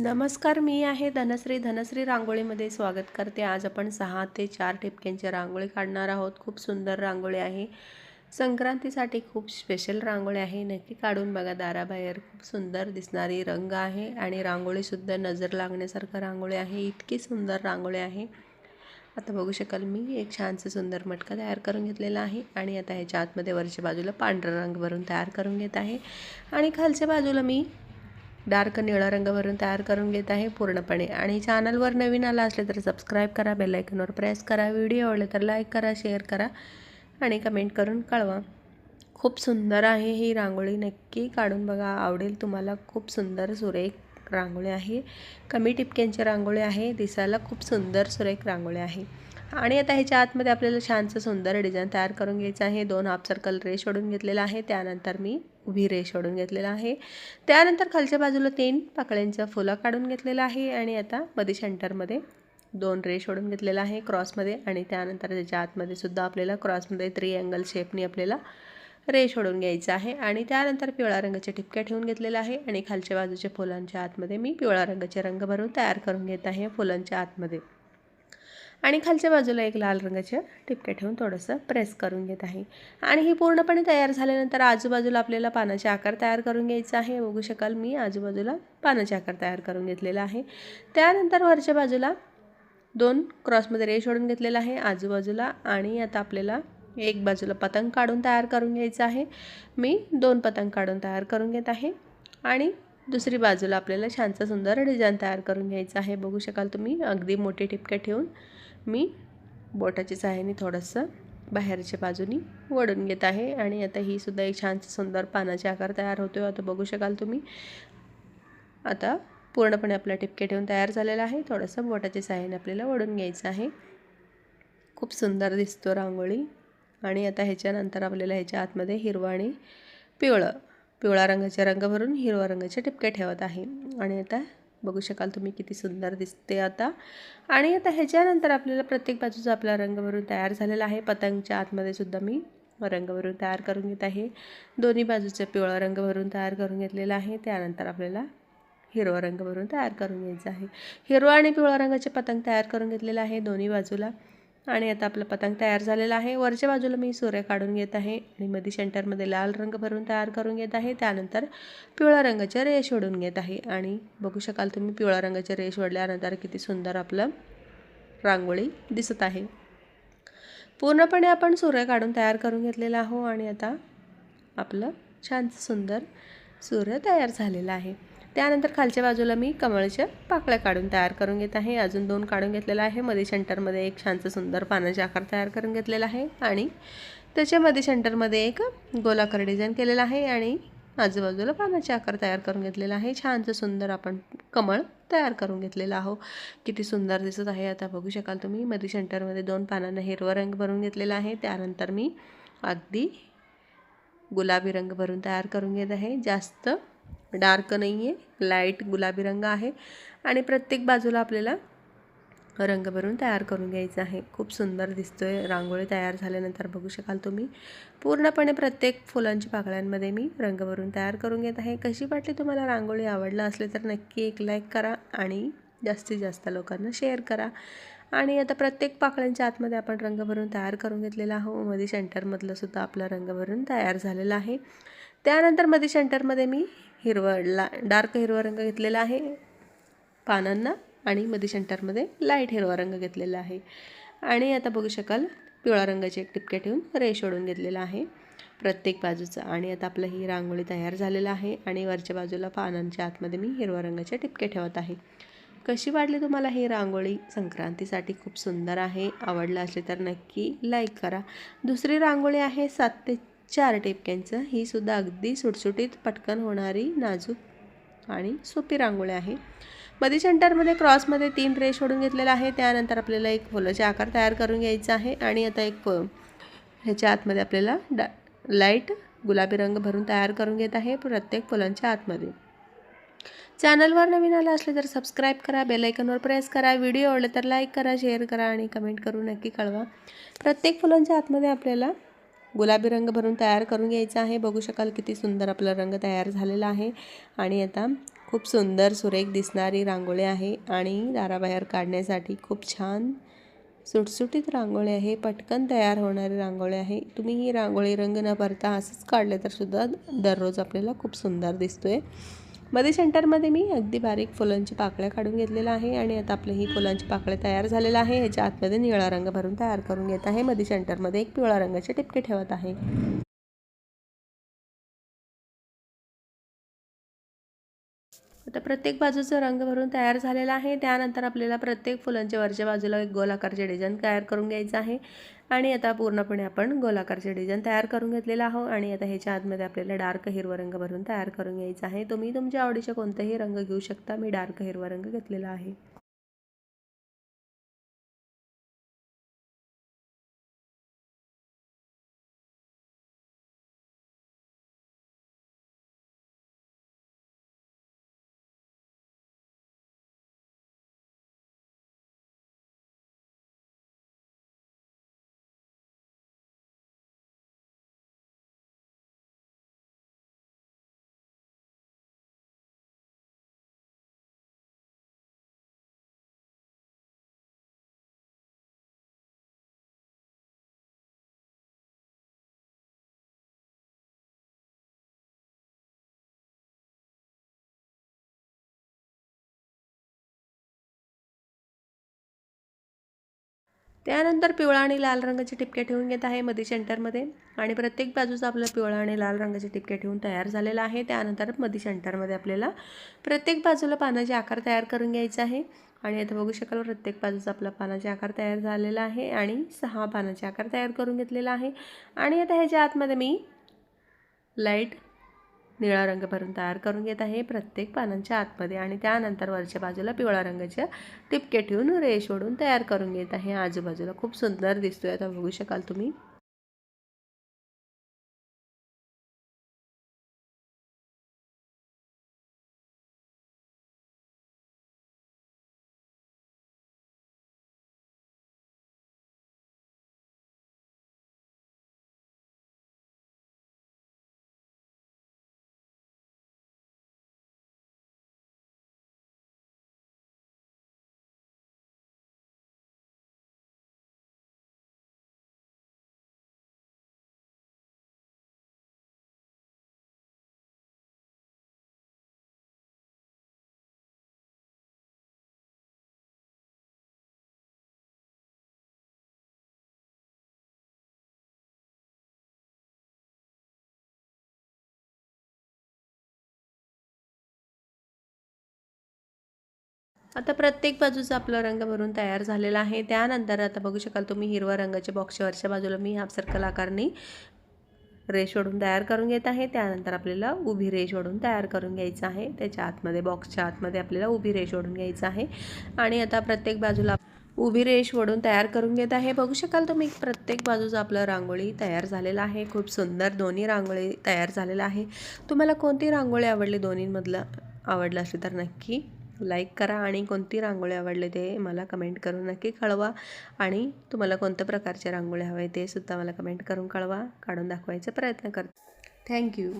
नमस्कार मी आहे धनश्री. धनश्री रांगोळीमध्ये स्वागत करते. आज आपण सहा ते चार ठिपक्यांची रांगोळी काढणार आहोत. खूप सुंदर रांगोळी आहे. संक्रांतीसाठी खूप स्पेशल रांगोळी आहे. नक्की काढून बघा. दाराबाहेर खूप सुंदर दिसणारी रंग आहे आणि रांगोळीसुद्धा नजर लागण्यासारखं रांगोळी आहे. इतकी सुंदर रांगोळी आहे. आता बघू शकाल मी. एक छानसं सुंदर मटका तयार करून घेतलेला आहे आणि आता ह्याच्या आतमध्ये वरच्या बाजूला पांढरा रंग भरून तयार करून घेत आहे. आणि खालच्या बाजूला मी डार्क निळा रंग भरून तयार करून घेत आहे पूर्णपणे. आणि चॅनलवर नवीन आला असले तर सबस्क्राईब करा बेलायकनवर प्रेस करा. व्हिडिओ आवडले तर लाईक करा शेअर करा आणि कमेंट करून कळवा. खूप सुंदर आहे ही रांगोळी. नक्की काढून बघा. आवडेल तुम्हाला. खूप सुंदर सुरेख रांगोळी आहे. कमी टिपक्यांची रांगोळी आहे. दिसायला खूप सुंदर सुरेख रांगोळी आहे. आणि आता ह्याच्या आतमध्ये आपल्याला छानसं सुंदर डिझाईन तयार करून घ्यायचं आहे. दोन हाफ सर्कल रेश ओढून घेतलेला आहे. त्यानंतर मी उभी रेश ओढून घेतलेला आहे. त्यानंतर खालच्या बाजूला तीन पाकळ्यांचं फुलं काढून घेतलेलं आहे आणि आता मध्ये सेंटरमध्ये दोन रेश ओढून घेतलेला आहे क्रॉसमध्ये आणि त्यानंतर त्याच्या आतमध्ये सुद्धा आपल्याला क्रॉसमध्ये थ्री अँगल शेपनी आपल्याला रेश ओढून घ्यायचं आहे. आणि त्यानंतर पिवळ्या रंगाचे ठिपक्या ठेवून घेतलेला आहे आणि खालच्या बाजूच्या फुलांच्या आतमध्ये मी पिवळ्या रंगाचे रंग भरून तयार करून घेत आहे फुलांच्या आतमध्ये. आणि खालच्या बाजूला एक लाल रंगाच्या टिपक्या ठेवून थोडंसं प्रेस करून घेत आहे. आणि ही पूर्णपणे तयार झाल्यानंतर आजूबाजूला आपल्याला पानाचे आकार तयार करून घ्यायचा आहे. बघू शकाल मी आजूबाजूला पानाचे आकार तयार करून घेतलेला आहे. त्यानंतर वरच्या बाजूला दोन क्रॉसमध्ये रेश ओढून घेतलेला आहे. आजूबाजूला आणि आता आपल्याला एक बाजूला पतंग काढून तयार करून घ्यायचं आहे. मी दोन पतंग काढून तयार करून घेत आहे. आणि दुसरी बाजूला आपल्याला छानसं सुंदर डिझाईन तयार करून घ्यायचं आहे. बघू शकाल तुम्ही अगदी मोठी टिपक्या ठेवून मी बोटाच्या सहाय्याने थोडंसं बाहेरच्या बाजूनी वडून घेत आहे. आणि आता ही सुद्धा एक छानसं सुंदर पानाचे आकार तयार होतो आता बघू शकाल तुम्ही. आता पूर्णपणे आपला टिपके ठेवून तयार झालेला आहे. थोडंसं बोटाच्या सहाय्याने आपल्याला वडून घ्यायचं आहे. खूप सुंदर दिसतो रांगोळी. आणि आता ह्याच्यानंतर आपल्याला ह्याच्या आतमध्ये हिरवा आणि पिवळं पिवळा रंगाचे रंग भरून हिरवा रंगाचे टिपके ठेवत आहे. आणि आता बघू शकाल तुम्ही किती सुंदर दिसते आता. आणि आता ह्याच्यानंतर आपल्याला प्रत्येक बाजूचा आपला रंग भरून तयार झालेला आहे. पतंगच्या आतमध्ये सुद्धा मी रंग भरून तयार करून घेत आहे. दोन्ही बाजूचा पिवळा रंग भरून तयार करून घेतलेला आहे. त्यानंतर आपल्याला हिरवा रंग भरून तयार करून घ्यायचा आहे. हिरवा आणि पिवळा रंगाचे पतंग तयार करून घेतलेला आहे दोन्ही बाजूला. आणि आता आपलं पतंग तयार झालेला आहे. वरच्या बाजूला मी सूर्य काढून घेत आहे आणि मध्ये सेंटरमध्ये लाल रंग भरून तयार करून घेत आहे. त्यानंतर पिवळ्या रंगाचे रेश ओढून घेत आहे. आणि बघू शकाल तुम्ही पिवळ्या रंगाचे रेश ओढल्यानंतर किती सुंदर आपलं रांगोळी दिसत आहे. पूर्णपणे आपण सूर्य काढून तयार करून घेतलेला आहो आणि आता आपलं छान सुंदर सूर्य तयार झालेला आहे. त्यानंतर खालच्या बाजूला मी कमळच्या पाकळ्या काढून तयार करून घेत आहे. अजून दोन काढून घेतलेला आहे. मध्ये सेंटरमध्ये एक छानसं सुंदर पानाचे आकार तयार करून घेतलेला आहे आणि त्याच्यामध्ये सेंटरमध्ये एक गोलाकार डिझाईन केलेला आहे आणि आजूबाजूला पानाचे आकार तयार करून घेतलेला आहे. छानसं सुंदर आपण कमळ तयार करून घेतलेला आहो. किती सुंदर दिसत आहे. आता बघू शकाल तुम्ही. मध्ये सेंटरमध्ये दोन पानांना हिरवा रंग भरून घेतलेला आहे. त्यानंतर मी अगदी गुलाबी रंग भरून तयार करून घेत आहे. जास्त डार्क नाही आहे लाइट गुलाबी रंग आहे आणि प्रत्येक बाजूला आपल्याला रंग भरून तयार करून घ्यायचं आहे. खूप सुंदर दिसतो आहे रांगोळी तयार झाल्यानंतर बघू शकाल तुम्ही. पूर्णपणे प्रत्येक फुलांच्या पाकळ्यांमध्ये मी रंग भरून तयार करून घेत आहे. कशी वाटली तुम्हाला रांगोळी? आवडलं असले तर नक्की एक लाईक करा आणि जास्तीत जास्त लोकांना शेअर करा. आणि आता प्रत्येक पाकळ्यांच्या आतमध्ये आपण रंग भरून तयार करून घेतलेला आहो मध्ये सेंटरमधलं सुद्धा आपला रंग भरून तयार झालेला आहे. त्यानंतरमध्ये सेंटरमध्ये मी हिरवा ला डार्क हिरवा रंग घेतलेला आहे. पानांना आणि मध्ये सेंटरमध्ये लाइट हिरवा रंग घेतलेला आहे. आणि आता बघू शकाल पिवळा रंगाचे एक टिपके ठेवून रेश ओढून घेतलेला आहे. प्रत्येक बाजूचं आणि आता आपलं ही रांगोळी तयार झालेलं आहे आणि वरच्या बाजूला पानांच्या आतमध्ये मी हिरवा रंगाचे टिपके ठेवत आहे. कशी वाटली तुम्हाला ही रांगोळी? संक्रांतीसाठी खूप सुंदर आहे. आवडलं असेल तर नक्की लाईक करा. दुसरी रांगोळी आहे सात ते चार टिपक्यांचं ही सुद्धा अगदी सुटसुटीत पटकन होणारी नाजूक आणि सोपी रांगोळी आहे. मध्ये सेंटरमध्ये क्रॉसमध्ये तीन रेश सोडून घेतलेला आहे. त्यानंतर आपल्याला एक फुलाचे आकार तयार करून घ्यायचा आहे आणि आता एक ह्याच्या आतमध्ये आपल्याला डा लाइट गुलाबी रंग भरून तयार करून घेत आहे प्रत्येक फुलांच्या आतमध्ये. चॅनलवर नवीन आलं असले तर सबस्क्राईब करा बेलायकनवर प्रेस करा. व्हिडिओ आवडला तर लाईक करा शेअर करा आणि कमेंट करून नक्की कळवा. प्रत्येक फुलांच्या आतमध्ये आपल्याला गुलाबी रंग भरून तयार करून घ्यायचा आहे. बघू शकाल किती सुंदर आपला रंग तयार झालेला आहे. आणि आता खूप सुंदर सुरेख दिसणारी रांगोळी आहे आणि दाराबाहेर काढण्यासाठी खूप छान सुटसुटीत रांगोळी आहे. पटकन तयार होणारी रांगोळी आहे. तुम्ही ही रांगोळी रंग न भरता असंच काढले तर सुद्धा दररोज आपल्याला खूप सुंदर दिसतोय. मध्ये सेंटरमध्ये मी अगदी बारीक फुलांची पाकळ्या काढून घेतलेल्या आहे आणि आता आपले ही फुलांची पाकळ्या तयार झालेलं आहे. ह्याच्या आतमध्ये निळा रंग भरून तयार करून घेत आहे. मध्ये सेंटरमध्ये एक पिवळा रंगाचे टिपके ठेवत आहे. आता प्रत्येक बाजूचा रंग भरून तयार झालेला आहे. त्यानंतर आपल्याला प्रत्येक फुलांच्या वरच्या बाजूला एक गोलाकारचे डिझाईन तयार करून घ्यायचं आहे. आणि आता पूर्णपणे आपण गोलाकारचे डिझाईन तयार करून घेतलेलं आहोत आणि आता ह्याच्या आतमध्ये आपल्याला डार्क हिरवा रंग भरून तयार करून घ्यायचा आहे. तुम्ही तुमच्या आवडीचे कोणताही रंग घेऊ शकता. मी डार्क हिरवा रंग घेतलेला आहे. त्यानंतर पिवळा आणि लाल रंगाचे टिपके ठेवून घेत आहे मधी सेंटरमध्ये. आणि प्रत्येक बाजूचा आपला पिवळा आणि लाल रंगाचे टिपके ठेवून तयार झालेला आहे. त्यानंतर मधी सेंटरमध्ये आपल्याला प्रत्येक बाजूला पानाचे आकार तयार करून घ्यायचा आहे. आणि आता बघू शकाल प्रत्येक बाजूचा आपला पानाचे आकार तयार झालेला आहे आणि सहा पानाचे आकार तयार करून घेतलेला आहे. आणि आता ह्याच्या आतमध्ये मी लाइट निळा रंग भरून तयार करून घेत आहे प्रत्येक पानांच्या आतमध्ये आणि त्यानंतर वरच्या बाजूला पिवळा रंगाच्या टिपके ठेवून रेश ओढून तयार करून घेत आहे. आजूबाजूला खूप सुंदर दिसतोय. आता बघू शकाल तुम्ही. आता प्रत्येक बाजूचा आपला रंग भरून तयार झालेला आहे. त्यानंतर आता बघू शकाल तुम्ही हिरवा रंगाच्या बॉक्सच्या वरच्या बाजूला मी हाफ सर्कल आकारणी रेश ओढून तयार करून घेत आहे. त्यानंतर आपल्याला उभी रेश ओढून तयार करून घ्यायचं आहे. त्याच्या आतमध्ये बॉक्सच्या आतमध्ये आपल्याला उभी रेश ओढून घ्यायचं आहे. आणि आता प्रत्येक बाजूला उभी रेश ओढून तयार करून घेत आहे. बघू शकाल तुम्ही प्रत्येक बाजूचा आपलं रांगोळी तयार झालेला आहे. खूप सुंदर दोन्ही रांगोळी तयार झालेला आहे. तुम्हाला कोणती रांगोळी आवडली? दोन्हीमधलं आवडलं असेल तर नक्की लाईक करा आणि कोणती रांगोळी आवडले ते मला कमेंट करून नक्की कळवा. आणि तुम्हाला कोणत्या प्रकारचे रांगोळी हव्या ते सुद्धा मला कमेंट करून कळवा. काढून दाखवायचा प्रयत्न कर थँक्यू